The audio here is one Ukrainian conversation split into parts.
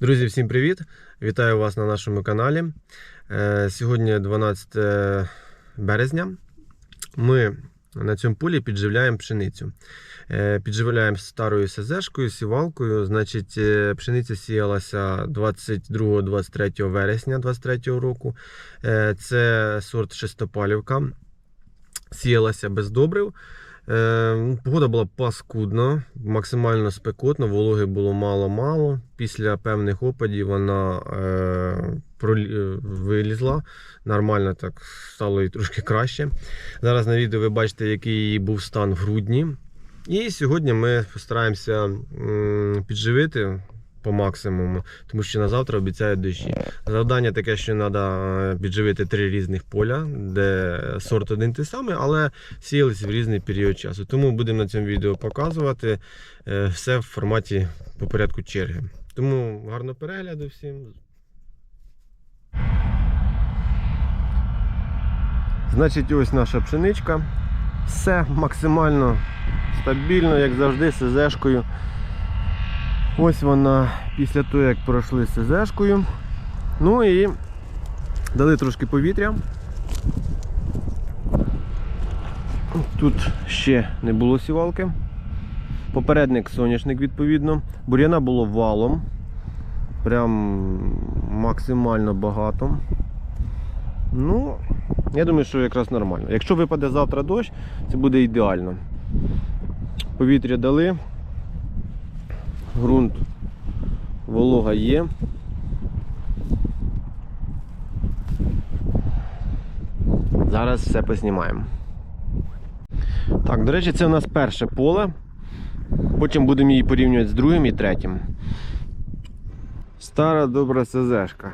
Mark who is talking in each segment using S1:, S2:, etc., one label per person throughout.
S1: Друзі, всім привіт! Вітаю вас на нашому каналі. Е, Сьогодні 12 березня. Ми на цьому полі підживляємо пшеницю. Е, Підживляємо старою СЗшкою, сівалкою. Значить, е, пшениця сіялася 22-23 вересня 23 року. Це сорт шестопалівка. Сіялася без добрив. Е, Погода була паскудна, максимально спекотно, вологи було мало-мало. Після певних опадів вона е, е, вилізла. Нормально так стало і трошки краще. Зараз на відео ви бачите, який її був стан в грудні. І сьогодні ми постараємося підживити по максимуму, тому що на завтра обіцяють дощі. Завдання таке, що треба підживити три різних поля, де сорт один той самий, але сіялися в різний період часу. Тому будемо на цьому відео показувати е, все в форматі по порядку черги. Тому гарного перегляду всім. Значить, ось наша пшеничка. Все максимально стабільно, як завжди, СЗшкою. Ось вона після того, як пройшли СЗшкою. Ну і дали трошки повітря. Тут ще не було сівалки. Попередник соняшник, відповідно. Бур'яна було валом. Прям максимально багато. Ну, я думаю, що якраз нормально. Якщо випаде завтра дощ, це буде ідеально. Повітря дали. Грунт волога є. Зараз все познімаємо. Так, до речі, це у нас перше поле. Потім будемо її порівнювати з другим і третім. Стара добра СЗшка.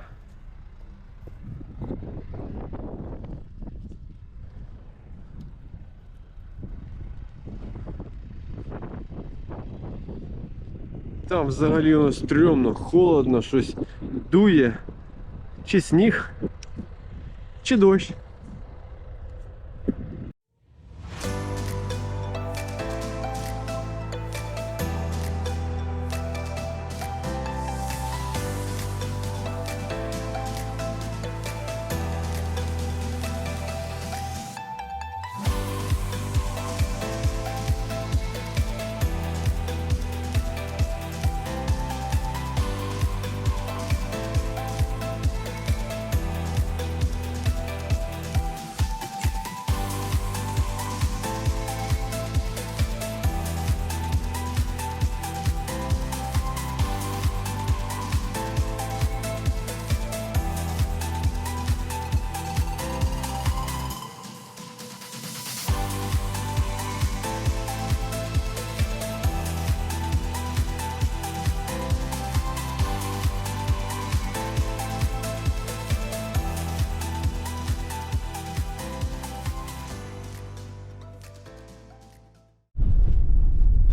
S1: Там взагалі воно стрьомно, холодно, щось дує. Чи сніг, чи дощ.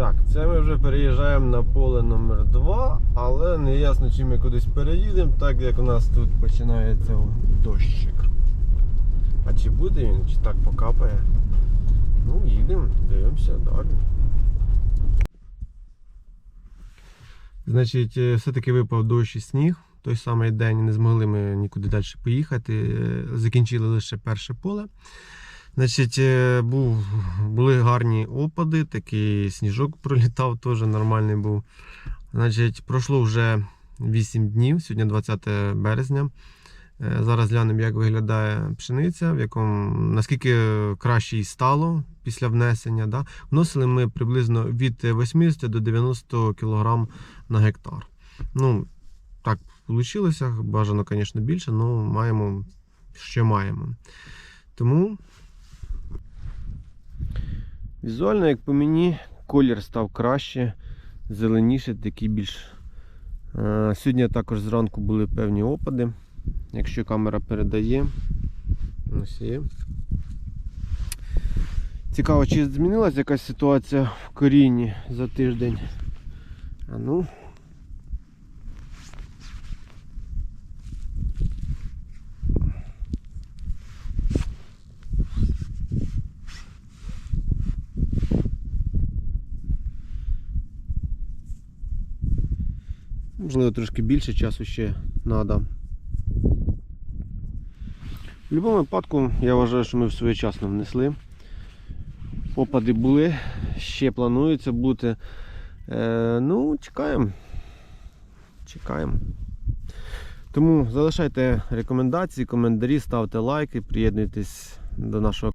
S1: Так, це ми вже переїжджаємо на поле номер 2 але не ясно, чи ми кудись переїдемо, так як у нас тут починається дощик. А чи буде він, чи так покапає? Ну, їдемо, дивимося далі. Значить, е, все-таки випав дощ і сніг. Той самий день не змогли ми нікуди далі поїхати. е, Закінчили лише перше поле. Значить, е, був, були гарні опади, такий сніжок пролітав, теж нормальний був. Значить, пройшло вже 8 днів, сьогодні 20 березня. Е, Зараз глянемо, як виглядає пшениця, в якому, наскільки краще їй стало після внесення. Да? Вносили ми приблизно від 80 до 90 кг на гектар. Ну, так вийшло, бажано, звісно, більше, але маємо, що маємо. Тому Візуально, як по мені, колір став краще, зеленіше, такий більш. Е, Сьогодні також зранку були певні опади. Якщо камера передає. Ось є. Цікаво, чи змінилася якась ситуація в корінні за тиждень. А ну. Можливо, трошки більше часу ще треба. В будь-якому випадку я вважаю, що ми своєчасно внесли. Опади були, ще планується бути. Е, ну, чекаємо. Чекаємо. Тому залишайте рекомендації, коментарі, ставте лайки, приєднуйтесь до нашого